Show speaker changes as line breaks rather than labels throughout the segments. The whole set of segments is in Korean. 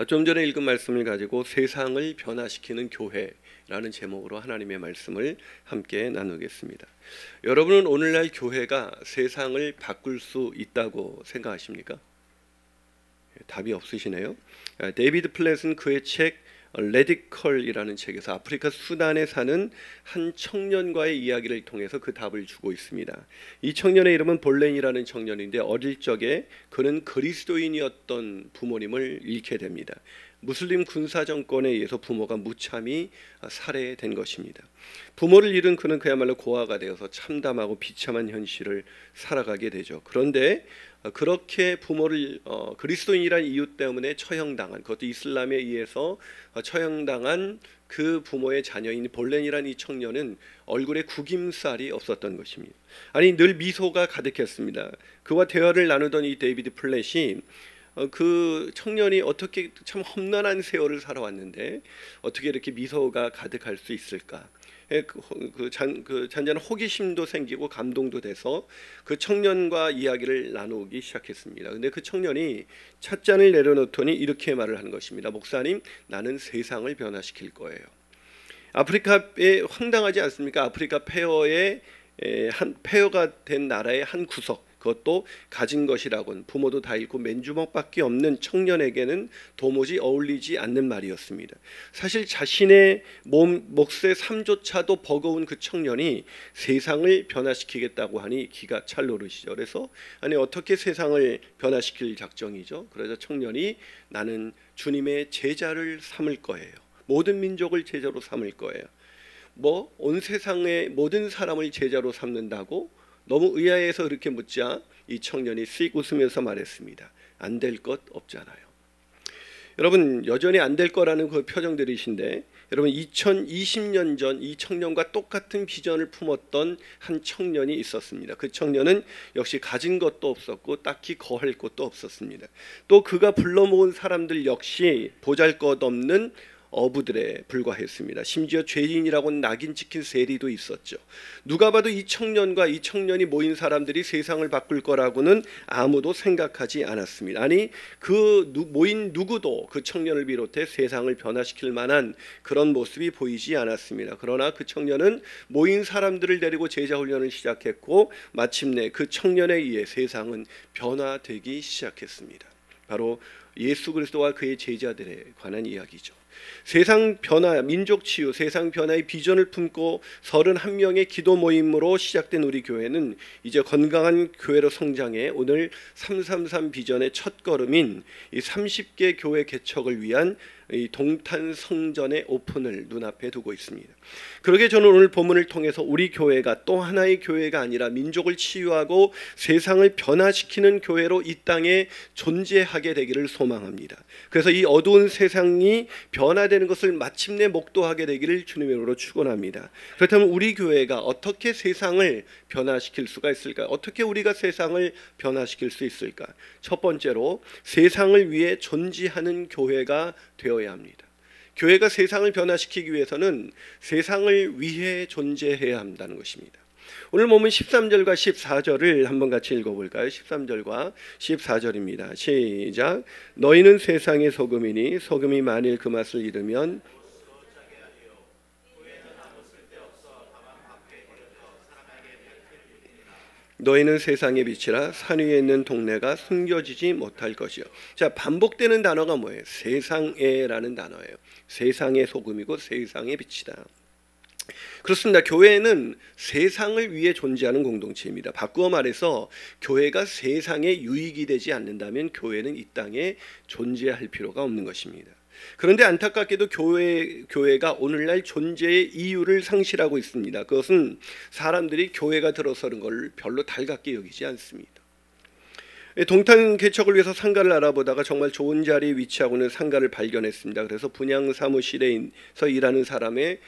아, 좀 전에 읽은 말씀을 가지고 세상을 변화시키는 교회라는 제목으로 하나님의 말씀을 함께 나누겠습니다. 여러분은 오늘날 교회가 세상을 바꿀 수 있다고 생각하십니까? 예, 답이 없으시네요. 아, 데이비드 플랫은 그의 책 레디컬이라는 책에서 아프리카 수단에 사는 한 청년과의 이야기를 통해서 그 답을 주고 있습니다. 이 청년의 이름은 볼렌이라는 청년인데 어릴 적에 그는 그리스도인이었던 부모님을 잃게 됩니다. 무슬림 군사 정권에 의해서 부모가 무참히 살해된 것입니다. 부모를 잃은 그는 그야말로 고아가 되어서 참담하고 비참한 현실을 살아가게 되죠. 그런데 어, 그렇게 부모를 어, 그리스도인이란 이유 때문에 처형당한 그것도 이슬람에 의해서 어, 처형당한 그 부모의 자녀인 볼렌이란 이 청년은 얼굴에 구김살이 없었던 것입니다. 아니 늘 미소가 가득했습니다. 그와 대화를 나누던 이 데이비드 플랫이 어, 그 청년이 어떻게 참 험난한 세월을 살아왔는데 어떻게 이렇게 미소가 가득할 수 있을까? 예, 그, 그, 잔, 그 잔잔한 호기심도 생기고 감동도 돼서 그 청년과 이야기를 나누기 시작했습니다. 근데 그 청년이 찻잔을 내려놓더니 이렇게 말을 하는 것입니다. 목사님, 나는 세상을 변화시킬 거예요. 아프리카에 황당하지 않습니까? 아프리카 폐허의 한 폐허가 된 나라의 한 구석 그것도 가진 것이라곤 부모도 다 잃고 맨주먹밖에 없는 청년에게는 도무지 어울리지 않는 말이었습니다. 사실 자신의 몸 몫의 삶조차도 버거운 그 청년이 세상을 변화시키겠다고 하니 기가 찰 노릇이죠. 그래서 아니 어떻게 세상을 변화시킬 작정이죠? 그래서 청년이 나는 주님의 제자를 삼을 거예요. 모든 민족을 제자로 삼을 거예요. 뭐 온 세상의 모든 사람을 제자로 삼는다고 너무 의아해서 그렇게 묻자 이 청년이 씩 웃으면서 말했습니다. 안 될 것 없잖아요. 여러분 여전히 안 될 거라는 그 표정들이신데 여러분 2020년 전 이 청년과 똑같은 비전을 품었던 한 청년이 있었습니다. 그 청년은 역시 가진 것도 없었고 딱히 거할 것도 없었습니다. 또 그가 불러 모은 사람들 역시 보잘것없는 어부들에 불과했습니다. 심지어 죄인이라고 낙인 찍힌 세리도 있었죠. 누가 봐도 이 청년과 이 청년이 모인 사람들이 세상을 바꿀 거라고는 아무도 생각하지 않았습니다. 아니 그 모인 누구도 그 청년을 비롯해 세상을 변화시킬 만한 그런 모습이 보이지 않았습니다. 그러나 그 청년은 모인 사람들을 데리고 제자 훈련을 시작했고 마침내 그 청년에 의해 세상은 변화되기 시작했습니다. 바로 예수 그리스도와 그의 제자들에 관한 이야기죠. 세상 변화, 민족 치유, 세상 변화의 비전을 품고 31명의 기도 모임으로 시작된 우리 교회는 이제 건강한 교회로 성장해 오늘 333 비전의 첫 걸음인 이 30개 교회 개척을 위한 이 동탄 성전의 오픈을 눈앞에 두고 있습니다. 그러게 저는 오늘 본문을 통해서 우리 교회가 또 하나의 교회가 아니라 민족을 치유하고 세상을 변화시키는 교회로 이 땅에 존재하게 되기를 소망합니다. 그래서 이 어두운 세상이 변화되는 것을 마침내 목도하게 되기를 주님의 이름으로 축원합니다. 그렇다면 우리 교회가 어떻게 세상을 변화시킬 수가 있을까? 어떻게 우리가 세상을 변화시킬 수 있을까? 첫 번째로 세상을 위해 존재하는 교회가 되어야 합니다. 교회가 세상을 변화시키기 위해서는 세상을 위해 존재해야 한다는 것입니다. 오늘 보면 13절과 14절을 한번 같이 읽어볼까요? 13절과 14절입니다. 시작. 너희는 세상의 소금이니 소금이 만일 그 맛을 잃으면 너희는 세상의 빛이라 산 위에 있는 동네가 숨겨지지 못할 것이요. 자 반복되는 단어가 뭐예요? 세상에라는 단어예요. 세상의 소금이고 세상의 빛이다. 그렇습니다. 교회는 세상을 위해 존재하는 공동체입니다. 바꾸어 말해서 교회가 세상에 유익이 되지 않는다면 교회는 이 땅에 존재할 필요가 없는 것입니다. 그런데 안타깝게도 교회 교회가 오늘날 존재의 이유를 상실하고 있습니다. 그것은 사람들이 교회가 들어서는 걸 별로 달갑게 여기지 않습니다. 동탄 개척을 위해서 상가를 알아보다가 정말 좋은 자리에 위치하고 있는 상가를 발견했습니다. 그래서 분양 사무실에서 일하는 사람을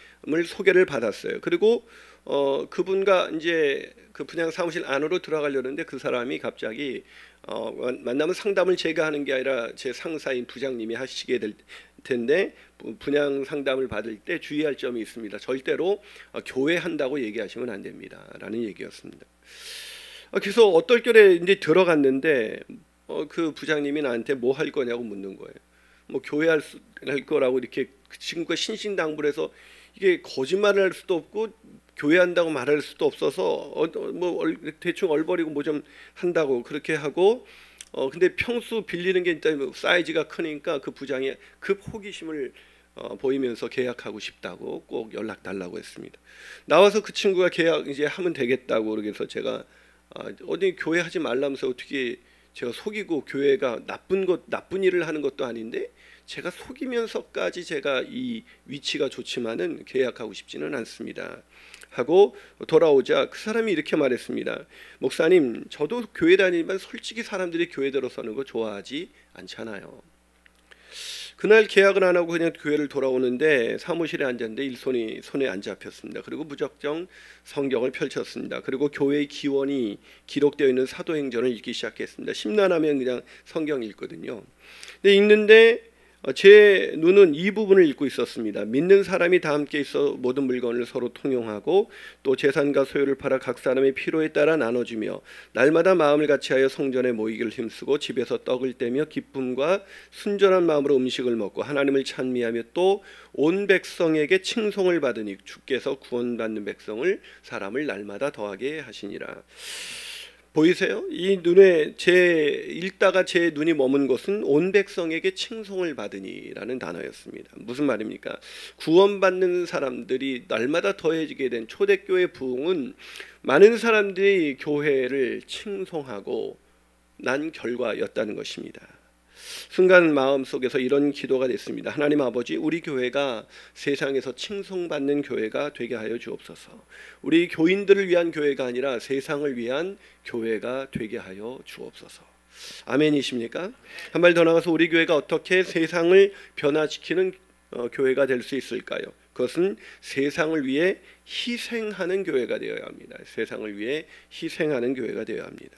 소개를 받았어요. 그리고 어, 그분과 이제 그 분양 사무실 안으로 들어가려는데 그 사람이 갑자기 어, 만나면 상담을 제가 하는 게 아니라 제 상사인 부장님이 하시게 될 텐데 분양 상담을 받을 때 주의할 점이 있습니다. 절대로 어, 교회 한다고 얘기하시면 안 됩니다 라는 얘기였습니다. 어, 그래서 어떨 결에 이제 들어갔는데 어, 그 부장님이 나한테 뭐 할 거냐고 묻는 거예요. 뭐 교회 할 수, 할 거라고 이렇게 그 친구가 신신당부해서 이게 거짓말을 할 수도 없고 교회한다고 말할 수도 없어서 어, 뭐 대충 얼버리고 뭐 좀 한다고 그렇게 하고 어 근데 평수 빌리는 게 일단 뭐 사이즈가 크니까 그 부장이 급 호기심을 어, 보이면서 계약하고 싶다고 꼭 연락 달라고 했습니다. 나와서 그 친구가 계약 이제 하면 되겠다고 그래서 제가 아, 어디 교회 하지 말라면서 어떻게 제가 속이고 교회가 나쁜 것 나쁜 일을 하는 것도 아닌데 제가 속이면서까지 제가 이 위치가 좋지만은 계약하고 싶지는 않습니다. 하고 돌아오자 그 사람이 이렇게 말했습니다. 목사님, 저도 교회 다니지만 솔직히 사람들이 교회 들어서는 거 좋아하지 않잖아요. 그날 계약을 안 하고 그냥 교회를 돌아오는데 사무실에 앉았는데 일손이 손에 안 잡혔습니다. 그리고 무작정 성경을 펼쳤습니다. 그리고 교회의 기원이 기록되어 있는 사도행전을 읽기 시작했습니다. 심란하면 그냥 성경 읽거든요. 근데 읽는데 어, 제 눈은 이 부분을 읽고 있었습니다. 믿는 사람이 다 함께 있어 모든 물건을 서로 통용하고 또 재산과 소유를 팔아 각 사람의 필요에 따라 나눠주며 날마다 마음을 같이하여 성전에 모이기를 힘쓰고 집에서 떡을 떼며 기쁨과 순전한 마음으로 음식을 먹고 하나님을 찬미하며 또 온 백성에게 칭송을 받으니 주께서 구원받는 백성을 사람을 날마다 더하게 하시니라. 보이세요? 이 눈에 제 읽다가 제 눈이 머문 것은 온 백성에게 칭송을 받으니라는 단어였습니다. 무슨 말입니까? 구원받는 사람들이 날마다 더해지게 된 초대교회 부흥은 많은 사람들이 교회를 칭송하고 난 결과였다는 것입니다. 순간 마음 속에서 이런 기도가 됐습니다. 하나님 아버지, 우리 교회가 세상에서 칭송받는 교회가 되게 하여 주옵소서. 우리 교인들을 위한 교회가 아니라 세상을 위한 교회가 되게 하여 주옵소서. 아멘이십니까? 한 발 더 나가서 우리 교회가 어떻게 세상을 변화시키는 어, 교회가 될 수 있을까요? 그것은 세상을 위해 희생하는 교회가 되어야 합니다. 세상을 위해 희생하는 교회가 되어야 합니다.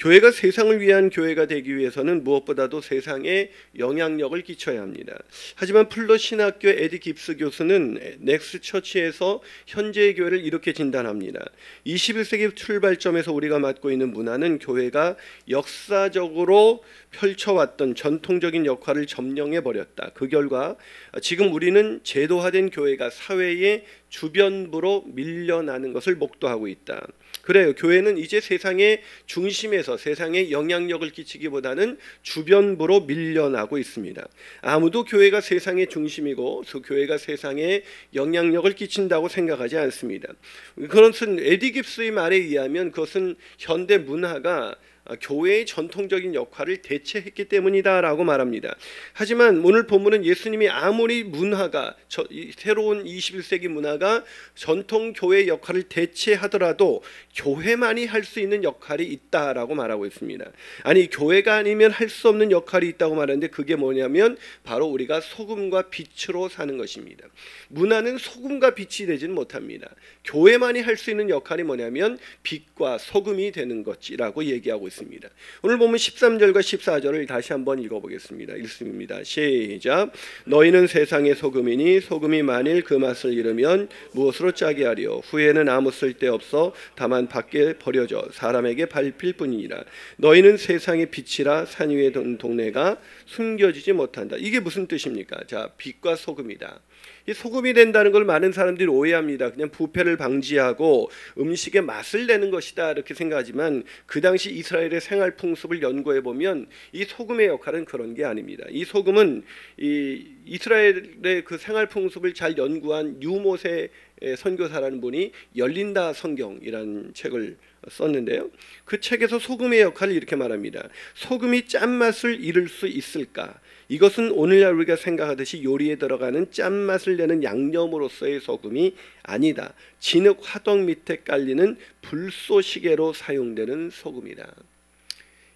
교회가 세상을 위한 교회가 되기 위해서는 무엇보다도 세상에 영향력을 끼쳐야 합니다. 하지만 플러 신학교 에디 깁스 교수는 넥스 처치에서 현재의 교회를 이렇게 진단합니다. 21세기 출발점에서 우리가 맡고 있는 문화는 교회가 역사적으로 펼쳐왔던 전통적인 역할을 점령해 버렸다. 그 결과 지금 우리는 제도화된 교회가 사회의 주변부로 밀려나는 것을 목도하고 있다. 그래요. 교회는 이제 세상의 중심에서 세상에 영향력을 끼치기보다는 주변부로 밀려나고 있습니다. 아무도 교회가 세상의 중심이고 그 교회가 세상에 영향력을 끼친다고 생각하지 않습니다. 그것은 에디 깁스의 말에 의하면 그것은 현대 문화가 아, 교회의 전통적인 역할을 대체했기 때문이다라고 말합니다. 하지만 오늘 본문은 예수님이 아무리 문화가 저, 새로운 21세기 문화가 전통 교회 역할을 대체하더라도 교회만이 할 수 있는 역할이 있다라고 말하고 있습니다. 아니 교회가 아니면 할 수 없는 역할이 있다고 말하는데 그게 뭐냐면 바로 우리가 소금과 빛으로 사는 것입니다. 문화는 소금과 빛이 되지는 못합니다. 교회만이 할 수 있는 역할이 뭐냐면 빛과 소금이 되는 것이라고 얘기하고 있습니다. 오늘 보면 13절과 14절을 다시 한번 읽어보겠습니다. 읽습니다. 시작. 너희는 세상의 소금이니 소금이 만일 그 맛을 잃으면 무엇으로 짜게 하리요? 후에는 아무 쓸데 없어 다만 밖에 버려져 사람에게 밟힐 뿐이니라. 너희는 세상의 빛이라 산 위에 동네가 숨겨지지 못한다. 이게 무슨 뜻입니까? 자, 빛과 소금이다. 이 소금이 된다는 걸 많은 사람들이 오해합니다. 그냥 부패를 방지하고 음식의 맛을 내는 것이다 이렇게 생각하지만 그 당시 이스라엘의 생활 풍습을 연구해 보면 이 소금의 역할은 그런 게 아닙니다. 이 소금은 이 이스라엘의 그 생활 풍습을 잘 연구한 유모세 선교사라는 분이 열린다 성경이라는 책을 썼는데요. 그 책에서 소금의 역할을 이렇게 말합니다. 소금이 짠맛을 잃을 수 있을까? 이것은 오늘날 우리가 생각하듯이 요리에 들어가는 짠맛을 내는 양념으로서의 소금이 아니다. 진흙 화덕 밑에 깔리는 불쏘시개로 사용되는 소금이다.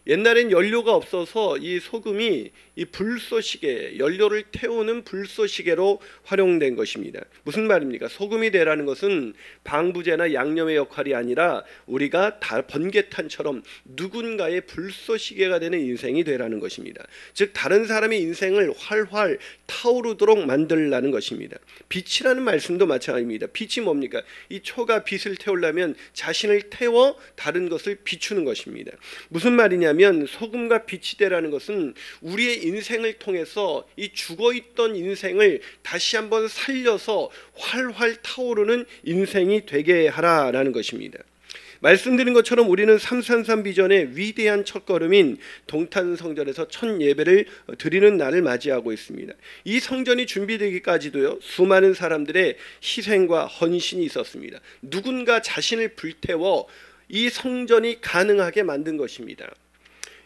옛날엔 연료가 없어서 이 소금이 이 불쏘시개 연료를 태우는 불쏘시개로 활용된 것입니다. 무슨 말입니까? 소금이 되라는 것은 방부제나 양념의 역할이 아니라 우리가 다 번개탄처럼 누군가의 불쏘시개가 되는 인생이 되라는 것입니다. 즉 다른 사람의 인생을 활활 타오르도록 만들라는 것입니다. 빛이라는 말씀도 마찬가지입니다. 빛이 뭡니까? 이 초가 빛을 태우려면 자신을 태워 다른 것을 비추는 것입니다. 무슨 말이냐? 뭐냐면 소금과 빛이 되라는 것은 우리의 인생을 통해서 이 죽어 있던 인생을 다시 한번 살려서 활활 타오르는 인생이 되게 하라라는 것입니다. 말씀드린 것처럼 우리는 333 비전의 위대한 첫걸음인 동탄 성전에서 첫 예배를 드리는 날을 맞이하고 있습니다. 이 성전이 준비되기까지도요 수많은 사람들의 희생과 헌신이 있었습니다. 누군가 자신을 불태워 이 성전이 가능하게 만든 것입니다.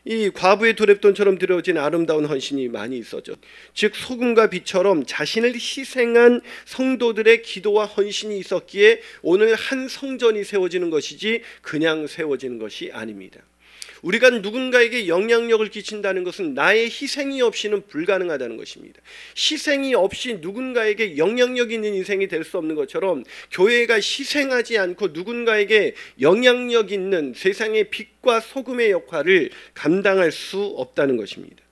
이 과부의 두랩돈처럼 들어진 아름다운 헌신이 많이 있었죠. 즉 소금과 빛처럼 자신을 희생한 성도들의 기도와 헌신이 있었기에 오늘 한 성전이 세워지는 것이지 그냥 세워지는 것이 아닙니다. 우리가 누군가에게 영향력을 끼친다는 것은 나의 희생이 없이는 불가능하다는 것입니다. 희생이 없이 누군가에게 영향력 있는 인생이 될 수 없는 것처럼 교회가 희생하지 않고 누군가에게 영향력 있는 세상의 빛과 소금의 역할을 감당할 수 없다는 것입니다.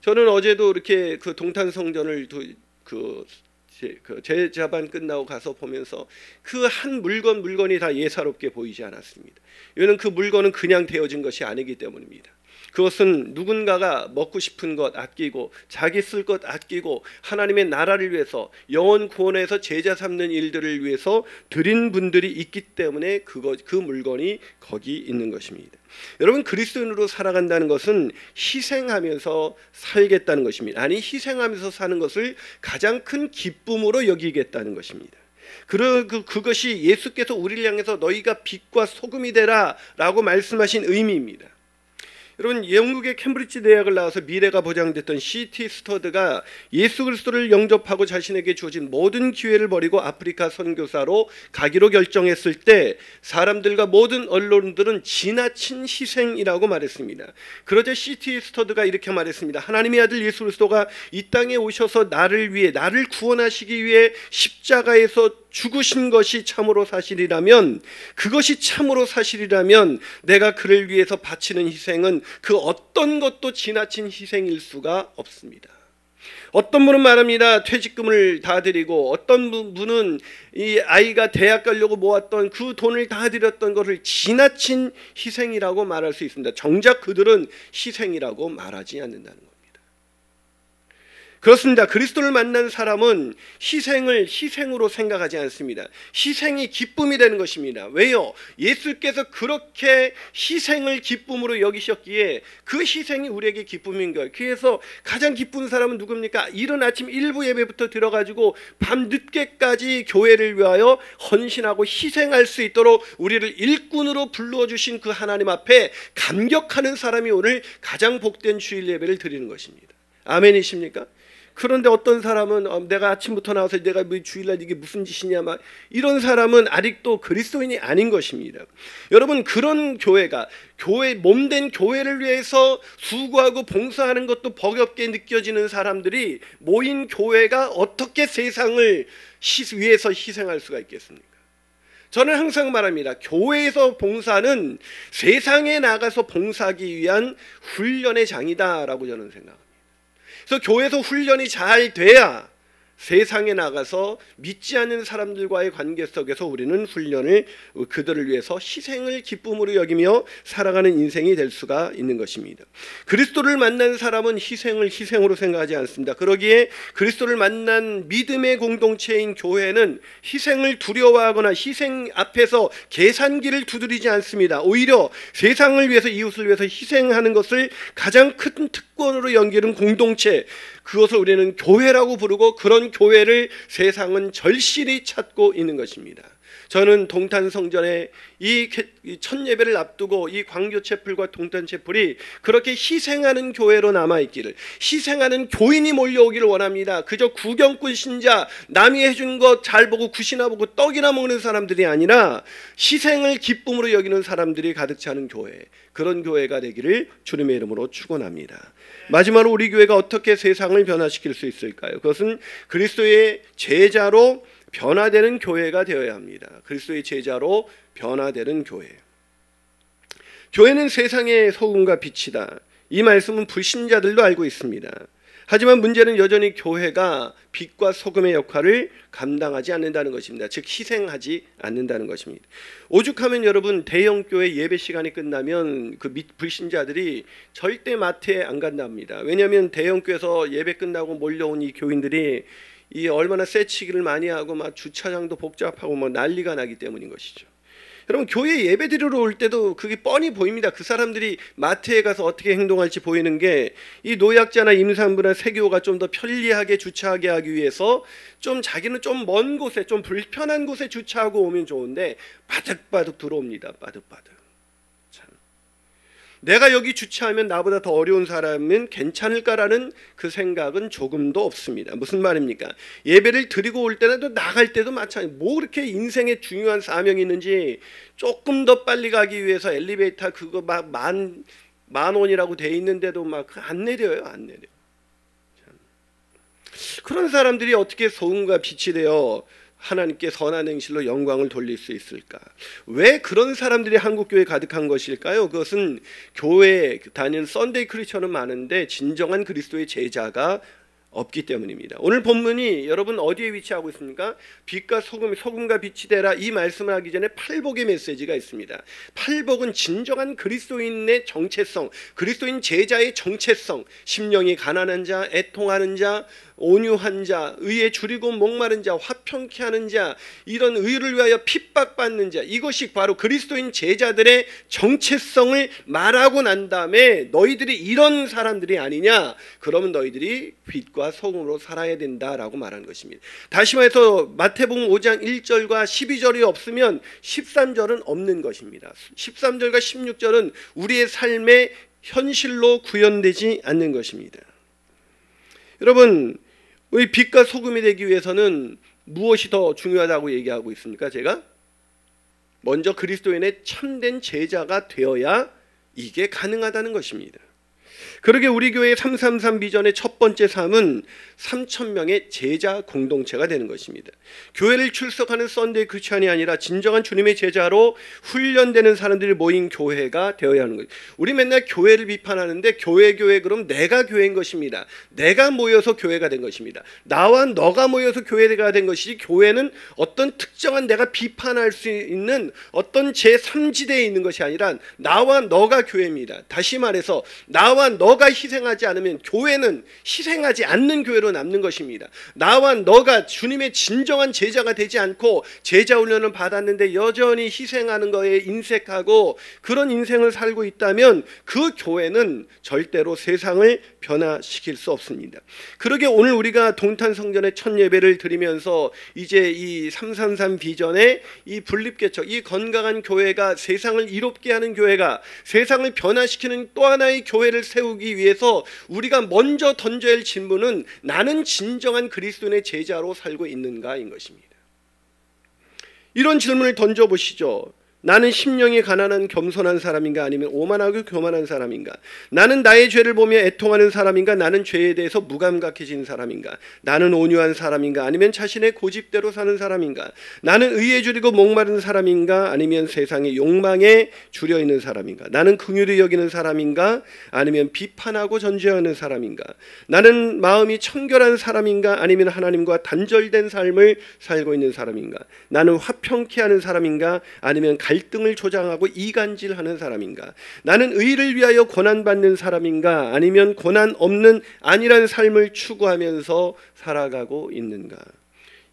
저는 어제도 이렇게 그 동탄 성전을 그 제, 그 제자반 끝나고 가서 보면서 그 한 물건 물건이 다 예사롭게 보이지 않았습니다. 이는 그 물건은 그냥 되어진 것이 아니기 때문입니다. 그것은 누군가가 먹고 싶은 것 아끼고 자기 쓸 것 아끼고 하나님의 나라를 위해서 영원 구원에서 제자 삼는 일들을 위해서 드린 분들이 있기 때문에 그거 그 물건이 거기 있는 것입니다. 여러분 그리스도인으로 살아간다는 것은 희생하면서 살겠다는 것입니다. 아니 희생하면서 사는 것을 가장 큰 기쁨으로 여기겠다는 것입니다. 그, 그것이 예수께서 우리를 향해서 너희가 빛과 소금이 되라 라고 말씀하신 의미입니다. 여러분 영국의 캠브리지 대학을 나와서 미래가 보장됐던 C.T. 스터드가 예수 그리스도를 영접하고 자신에게 주어진 모든 기회를 버리고 아프리카 선교사로 가기로 결정했을 때 사람들과 모든 언론들은 지나친 희생이라고 말했습니다. 그러자 C.T. 스터드가 이렇게 말했습니다. 하나님의 아들 예수 그리스도가 이 땅에 오셔서 나를 위해 나를 구원하시기 위해 십자가에서 죽으신 것이 참으로 사실이라면 그것이 참으로 사실이라면 내가 그를 위해서 바치는 희생은 그 어떤 것도 지나친 희생일 수가 없습니다. 어떤 분은 말합니다. 퇴직금을 다 드리고 어떤 분은 이 아이가 대학 가려고 모았던 그 돈을 다 드렸던 것을 지나친 희생이라고 말할 수 있습니다. 정작 그들은 희생이라고 말하지 않는다는 겁니다. 그렇습니다. 그리스도를 만난 사람은 희생을 희생으로 생각하지 않습니다. 희생이 기쁨이 되는 것입니다. 왜요? 예수께서 그렇게 희생을 기쁨으로 여기셨기에 그 희생이 우리에게 기쁨인 거예요. 그래서 가장 기쁜 사람은 누굽니까? 이른 아침 일부 예배부터 들어가지고 밤 늦게까지 교회를 위하여 헌신하고 희생할 수 있도록 우리를 일꾼으로 불러주신 그 하나님 앞에 감격하는 사람이 오늘 가장 복된 주일 예배를 드리는 것입니다. 아멘이십니까? 그런데 어떤 사람은 어, 내가 아침부터 나와서 내가 뭐 주일날 이게 무슨 짓이냐 막 이런 사람은 아직도 그리스도인이 아닌 것입니다. 여러분 그런 교회가 교회 몸된 교회를 위해서 수고하고 봉사하는 것도 버겁게 느껴지는 사람들이 모인 교회가 어떻게 세상을 위해서 희생할 수가 있겠습니까? 저는 항상 말합니다. 교회에서 봉사는 세상에 나가서 봉사하기 위한 훈련의 장이다라고 저는 생각합니다. 그래서 교회에서 훈련이 잘 돼야 세상에 나가서 믿지 않는 사람들과의 관계 속에서 우리는 훈련을 그들을 위해서 희생을 기쁨으로 여기며 살아가는 인생이 될 수가 있는 것입니다. 그리스도를 만난 사람은 희생을 희생으로 생각하지 않습니다. 그러기에 그리스도를 만난 믿음의 공동체인 교회는 희생을 두려워하거나 희생 앞에서 계산기를 두드리지 않습니다. 오히려 세상을 위해서 이웃을 위해서 희생하는 것을 가장 큰 특권으로 연기는 공동체 그것을 우리는 교회라고 부르고 그런 교회를 세상은 절실히 찾고 있는 것입니다. 저는 동탄 성전에 이 첫 예배를 앞두고 이 광교 채플과 동탄 채플이 그렇게 희생하는 교회로 남아 있기를 희생하는 교인이 몰려오기를 원합니다. 그저 구경꾼 신자 남이 해준 것 잘 보고 굿이나 보고 떡이나 먹는 사람들이 아니라 희생을 기쁨으로 여기는 사람들이 가득 차는 교회 그런 교회가 되기를 주님의 이름으로 축원합니다. 마지막으로 우리 교회가 어떻게 세상을 변화시킬 수 있을까요? 그것은 그리스도의 제자로 변화되는 교회가 되어야 합니다. 그리스도의 제자로 변화되는 교회. 교회는 세상의 소금과 빛이다. 이 말씀은 불신자들도 알고 있습니다. 하지만 문제는 여전히 교회가 빛과 소금의 역할을 감당하지 않는다는 것입니다. 즉 희생하지 않는다는 것입니다. 오죽하면 여러분 대형 교회 예배 시간이 끝나면 그 불신자들이 절대 마트에 안 간답니다. 왜냐하면 대형 교회에서 예배 끝나고 몰려온 이 교인들이 이 얼마나 새치기를 많이 하고 막 주차장도 복잡하고 뭐 난리가 나기 때문인 것이죠. 여러분 교회 예배 드리러 올 때도 그게 뻔히 보입니다. 그 사람들이 마트에 가서 어떻게 행동할지 보이는 게 이 노약자나 임산부나 세교가 좀 더 편리하게 주차하게 하기 위해서 좀 자기는 좀 먼 곳에 좀 불편한 곳에 주차하고 오면 좋은데 바득바득 들어옵니다. 바득바득. 내가 여기 주차하면 나보다 더 어려운 사람은 괜찮을까라는 그 생각은 조금도 없습니다. 무슨 말입니까? 예배를 드리고 올 때나 또 나갈 때도 마찬가지. 뭐 그렇게 인생에 중요한 사명이 있는지 조금 더 빨리 가기 위해서 엘리베이터 그거 막 만 만 원이라고 돼 있는데도 막 안 내려요, 안 내려. 그런 사람들이 어떻게 소금과 빛이 되어 하나님께 선한 행실로 영광을 돌릴 수 있을까? 왜 그런 사람들이 한국 교회에 가득한 것일까요? 그것은 교회에 다니는 썬데이 크리스천은 많은데 진정한 그리스도의 제자가 없기 때문입니다. 오늘 본문이 여러분 어디에 위치하고 있습니까? 빛과 소금, 소금과 빛이 되라 이 말씀을 하기 전에 팔복의 메시지가 있습니다. 팔복은 진정한 그리스도인의 정체성, 그리스도인 제자의 정체성, 심령이 가난한 자, 애통하는 자, 온유한 자, 의에 줄이고 목마른 자, 화평케 하는 자, 이런 의를 위하여 핍박받는 자, 이것이 바로 그리스도인 제자들의 정체성을 말하고 난 다음에 너희들이 이런 사람들이 아니냐? 그러면 너희들이 빛과 소금으로 살아야 된다라고 말하는 것입니다. 다시 말해서 마태복음 5장 1절과 12절이 없으면 13절은 없는 것입니다. 13절과 16절은 우리의 삶의 현실로 구현되지 않는 것입니다. 여러분 의 빛과 소금이 되기 위해서는 무엇이 더 중요하다고 얘기하고 있습니까? 제가 먼저 그리스도인의 참된 제자가 되어야 이게 가능하다는 것입니다. 그러게 우리 교회 333 비전의 첫 번째 삶은 3천 명의 제자 공동체가 되는 것입니다. 교회를 출석하는 썬데이 크리스천이 아니라 진정한 주님의 제자로 훈련되는 사람들이 모인 교회가 되어야 하는 거예요. 우리 맨날 교회를 비판하는데 교회 교회 그럼 내가 교회인 것입니다. 내가 모여서 교회가 된 것입니다. 나와 너가 모여서 교회가 된 것이 교회는 어떤 특정한 내가 비판할 수 있는 어떤 제3지대에 있는 것이 아니라 나와 너가 교회입니다. 다시 말해서 나와 너가 희생하지 않으면 교회는 희생하지 않는 교회로 남는 것입니다. 나와 너가 주님의 진정한 제자가 되지 않고 제자 훈련을 받았는데 여전히 희생하는 거에 인색하고 그런 인생을 살고 있다면 그 교회는 절대로 세상을 변화시킬 수 없습니다. 그러게 오늘 우리가 동탄 성전의 첫 예배를 드리면서 이제 이 333 비전의 이 분립개척, 이 건강한 교회가 세상을 이롭게 하는 교회가 세상을 변화시키는 또 하나의 교회를 세우기 위해서 우리가 먼저 던져야 할 질문은 나는 진정한 그리스도의 제자로 살고 있는가인 것입니다. 이런 질문을 던져 보시죠. 나는 심령이 가난한 겸손한 사람인가 아니면 오만하고 교만한 사람인가? 나는 나의 죄를 보며 애통하는 사람인가? 나는 죄에 대해서 무감각해진 사람인가? 나는 온유한 사람인가? 아니면 자신의 고집대로 사는 사람인가? 나는 의에 줄이고 목마른 사람인가? 아니면 세상의 욕망에 줄여 있는 사람인가? 나는 긍휼히 여기는 사람인가? 아니면 비판하고 전제하는 사람인가? 나는 마음이 청결한 사람인가? 아니면 하나님과 단절된 삶을 살고 있는 사람인가? 나는 화평케 하는 사람인가? 아니면 갈 갈등을 조장하고 이간질하는 사람인가? 나는 의를 위하여 고난 받는 사람인가? 아니면 고난 없는 안일한 삶을 추구하면서 살아가고 있는가?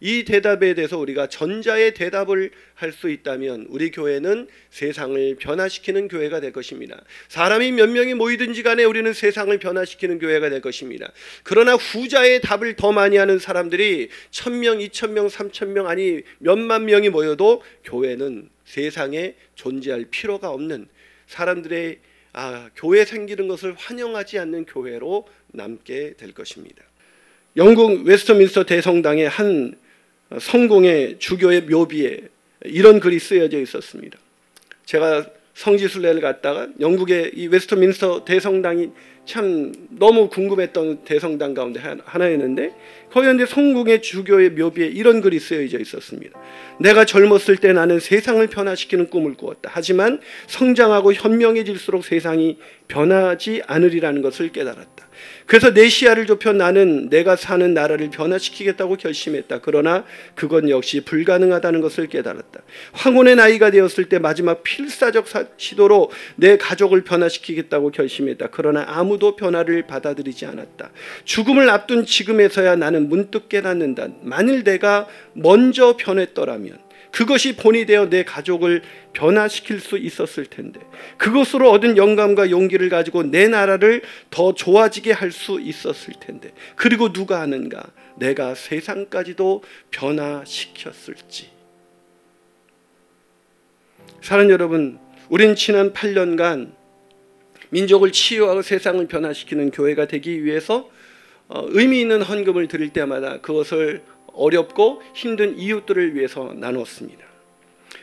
이 대답에 대해서 우리가 전자의 대답을 할 수 있다면 우리 교회는 세상을 변화시키는 교회가 될 것입니다. 사람이 몇 명이 모이든지 간에 우리는 세상을 변화시키는 교회가 될 것입니다. 그러나 후자의 답을 더 많이 하는 사람들이 천명, 이천명, 삼천명 아니 몇만 명이 모여도 교회는 세상에 존재할 필요가 없는 사람들의 아, 교회 생기는 것을 환영하지 않는 교회로 남게 될 것입니다. 영국 웨스터민스터 대성당의 한 성공의 주교의 묘비에 이런 글이 쓰여져 있었습니다. 제가 성지순례를 갔다가 영국의 이 웨스터민스터 대성당이 참 너무 궁금했던 대성당 가운데 하나였는데 거기에 성공의 주교의 묘비에 이런 글이 쓰여져 있었습니다. 내가 젊었을 때 나는 세상을 변화시키는 꿈을 꾸었다. 하지만 성장하고 현명해질수록 세상이 변하지 않으리라는 것을 깨달았다. 그래서 내 시야를 좁혀 나는 내가 사는 나라를 변화시키겠다고 결심했다. 그러나 그건 역시 불가능하다는 것을 깨달았다. 황혼의 나이가 되었을 때 마지막 필사적 시도로 내 가족을 변화시키겠다고 결심했다. 그러나 아무도 변화를 받아들이지 않았다. 죽음을 앞둔 지금에서야 나는 문득 깨닫는다. 만일 내가 먼저 변했더라면 그것이 본이 되어 내 가족을 변화시킬 수 있었을 텐데 그것으로 얻은 영감과 용기를 가지고 내 나라를 더 좋아지게 할 수 있었을 텐데 그리고 누가 아는가? 내가 세상까지도 변화시켰을지. 사랑 여러분 우린 지난 8년간 민족을 치유하고 세상을 변화시키는 교회가 되기 위해서 어, 의미 있는 헌금을 드릴 때마다 그것을 어렵고 힘든 이웃들을 위해서 나눴습니다.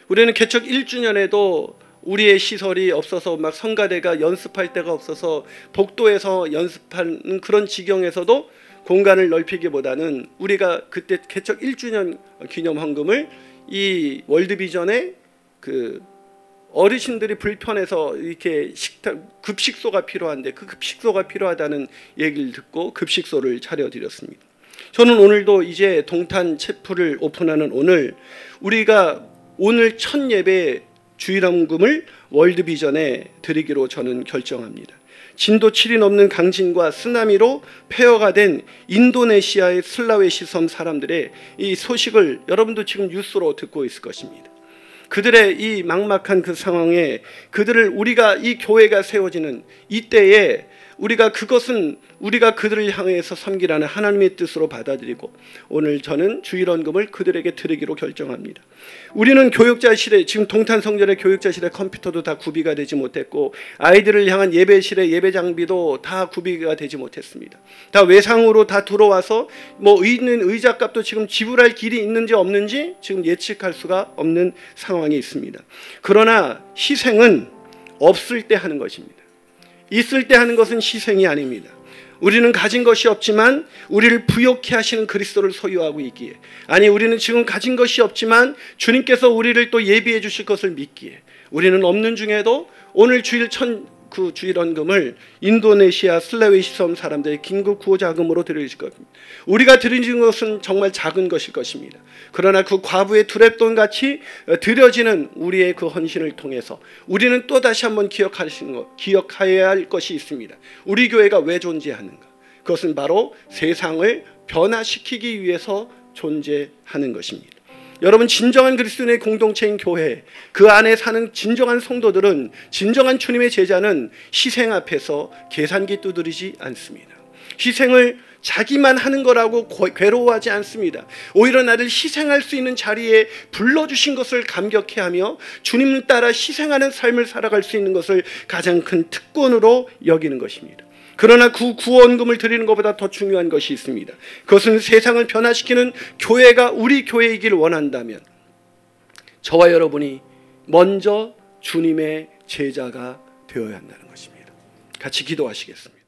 우리는 개척 1주년에도 우리의 시설이 없어서 막 성가대가 연습할 데가 없어서 복도에서 연습하는 그런 지경에서도 공간을 넓히기보다는 우리가 그때 개척 1주년 기념 헌금을 이 월드비전의 그 어르신들이 불편해서 이렇게 식탁 급식소가 필요한데 그 급식소가 필요하다는 얘기를 듣고 급식소를 차려드렸습니다. 저는 오늘도 이제 동탄 체프를 오픈하는 오늘 우리가 오늘 첫 예배 주일원금을 월드비전에 드리기로 저는 결정합니다. 진도 7이 넘는 강진과 쓰나미로 폐허가 된 인도네시아의 슬라웨시 섬 사람들의 이 소식을 여러분도 지금 뉴스로 듣고 있을 것입니다. 그들의 이 막막한 그 상황에 그들을 우리가 이 교회가 세워지는 이때에 우리가 그것은 우리가 그들을 향해서 섬기라는 하나님의 뜻으로 받아들이고 오늘 저는 주일원금을 그들에게 드리기로 결정합니다. 우리는 교육자실에 지금 동탄성전의 교육자실에 컴퓨터도 다 구비가 되지 못했고 아이들을 향한 예배실에 예배 장비도 다 구비가 되지 못했습니다. 다 외상으로 다 들어와서 뭐 있는 의자값도 지금 지불할 길이 있는지 없는지 지금 예측할 수가 없는 상황이 있습니다. 그러나 희생은 없을 때 하는 것입니다. 있을 때 하는 것은 희생이 아닙니다. 우리는 가진 것이 없지만 우리를 부욕케 하시는 그리스도를 소유하고 있기에 아니 우리는 지금 가진 것이 없지만 주님께서 우리를 또 예비해 주실 것을 믿기에 우리는 없는 중에도 오늘 주일 천 그 주일원금을 인도네시아 슬라웨시 섬 사람들의 긴급 구호 자금으로 드릴 것입니다. 우리가 드리는 것은 정말 작은 것일 것입니다. 그러나 그 과부의 두랩돈 같이 드려지는 우리의 그 헌신을 통해서 우리는 또 다시 한번 기억하시는 것, 기억해야 할 것이 있습니다. 우리 교회가 왜 존재하는가? 그것은 바로 세상을 변화시키기 위해서 존재하는 것입니다. 여러분 진정한 그리스도인의 공동체인 교회 그 안에 사는 진정한 성도들은 진정한 주님의 제자는 희생 앞에서 계산기 두드리지 않습니다. 희생을 자기만 하는 거라고 괴로워하지 않습니다. 오히려 나를 희생할 수 있는 자리에 불러주신 것을 감격해하며 주님을 따라 희생하는 삶을 살아갈 수 있는 것을 가장 큰 특권으로 여기는 것입니다. 그러나 그 구원금을 드리는 것보다 더 중요한 것이 있습니다. 그것은 세상을 변화시키는 교회가 우리 교회이길 원한다면 저와 여러분이 먼저 주님의 제자가 되어야 한다는 것입니다. 같이 기도하시겠습니다.